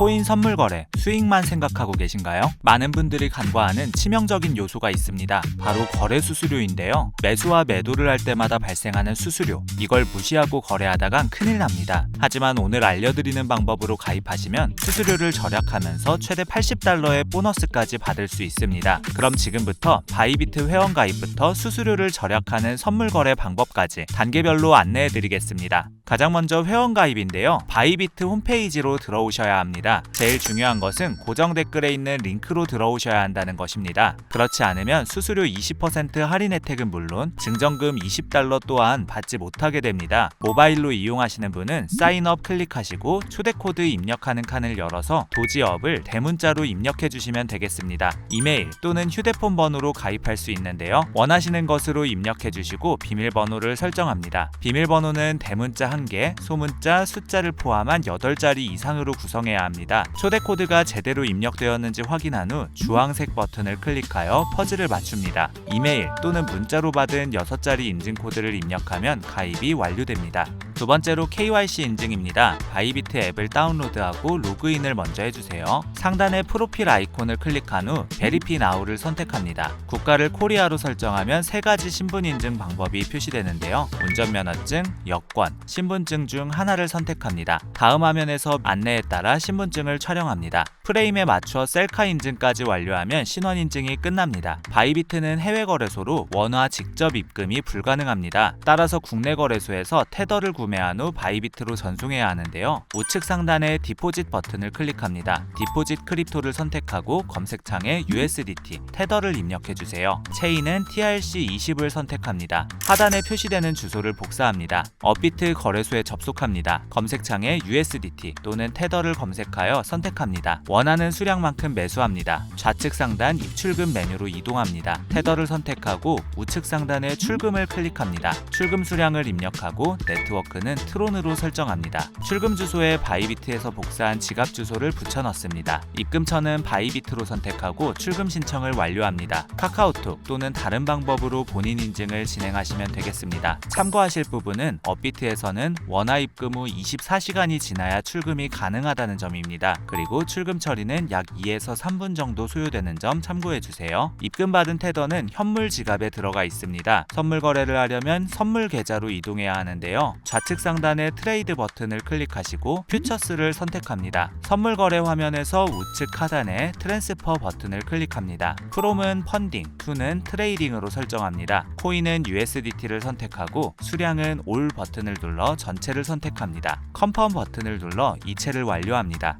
코인 선물 거래, 수익만 생각하고 계신가요? 많은 분들이 간과하는 치명적인 요소가 있습니다. 바로 거래 수수료인데요. 매수와 매도를 할 때마다 발생하는 수수료. 이걸 무시하고 거래하다간 큰일 납니다. 하지만 오늘 알려드리는 방법으로 가입하시면 수수료를 절약하면서 최대 80달러의 보너스까지 받을 수 있습니다. 그럼 지금부터 바이비트 회원 가입부터 수수료를 절약하는 선물 거래 방법까지 단계별로 안내해 드리겠습니다. 가장 먼저 회원 가입인데요. 바이비트 홈페이지로 들어오셔야 합니다. 제일 중요한 것은 고정 댓글에 있는 링크로 들어오셔야 한다는 것입니다. 그렇지 않으면 수수료 20% 할인 혜택은 물론 증정금 20달러 또한 받지 못하게 됩니다. 모바일로 이용하시는 분은 사인업 클릭하시고 초대 코드 입력하는 칸을 열어서 도지업을 대문자로 입력해 주시면 되겠습니다. 이메일 또는 휴대폰 번호로 가입할 수 있는데요. 원하시는 것으로 입력해 주시고 비밀번호를 설정합니다. 비밀번호는 대문자 1개, 소문자, 숫자를 포함한 8자리 이상으로 구성해야 합니다. 초대 코드가 제대로 입력되었는지 확인한 후 주황색 버튼을 클릭하여 퍼즐을 맞춥니다. 이메일 또는 문자로 받은 6자리 인증 코드를 입력하면 가입이 완료됩니다. 두 번째로 KYC 인증입니다. 바이비트 앱을 다운로드하고 로그인을 먼저 해주세요. 상단의 프로필 아이콘을 클릭한 후 베리피 나우를 선택합니다. 국가를 코리아로 설정하면 세 가지 신분 인증 방법이 표시되는데요. 운전면허증, 여권, 신분증 중 하나를 선택합니다. 다음 화면에서 안내에 따라 신분증을 촬영합니다. 프레임에 맞춰 셀카 인증까지 완료하면 신원 인증이 끝납니다. 바이비트는 해외 거래소로 원화 직접 입금이 불가능합니다. 따라서 국내 거래소에서 테더를 구매 한 후 바이비트로 전송해야 하는데요. 우측 상단에 디포짓 버튼을 클릭합니다. 디포짓 크립토를 선택하고 검색창에 USDT, 테더를 입력해 주세요. 체인은 TRC20을 선택합니다. 하단에 표시되는 주소를 복사합니다. 업비트 거래소에 접속합니다. 검색창에 USDT 또는 테더를 검색하여 선택합니다. 원하는 수량만큼 매수합니다. 좌측 상단 입출금 메뉴로 이동합니다. 테더를 선택하고 우측 상단에 출금을 클릭합니다. 출금 수량을 입력하고 네트워크 는 트론으로 설정합니다. 출금 주소에 바이비트에서 복사한 지갑 주소를 붙여 넣습니다. 입금처는 바이비트로 선택하고 출금 신청을 완료합니다. 카카오톡 또는 다른 방법으로 본인 인증을 진행하시면 되겠습니다. 참고하실 부분은 업비트에서는 원화 입금 후 24시간이 지나야 출금이 가능하다는 점입니다. 그리고 출금 처리는 약 2에서 3분 정도 소요되는 점 참고해 주세요. 입금받은 테더는 현물 지갑에 들어가 있습니다. 선물 거래를 하려면 선물 계좌로 이동해야 하는데요. 좌측 상단의 트레이드 버튼을 클릭하시고 퓨처스를 선택합니다. 선물 거래 화면에서 우측 하단에 트랜스퍼 버튼을 클릭합니다. 프롬은 펀딩, 투는 트레이딩으로 설정합니다. 코인은 USDT를 선택하고 수량은 올 버튼을 눌러 전체를 선택합니다. 컨펌 버튼을 눌러 이체를 완료합니다.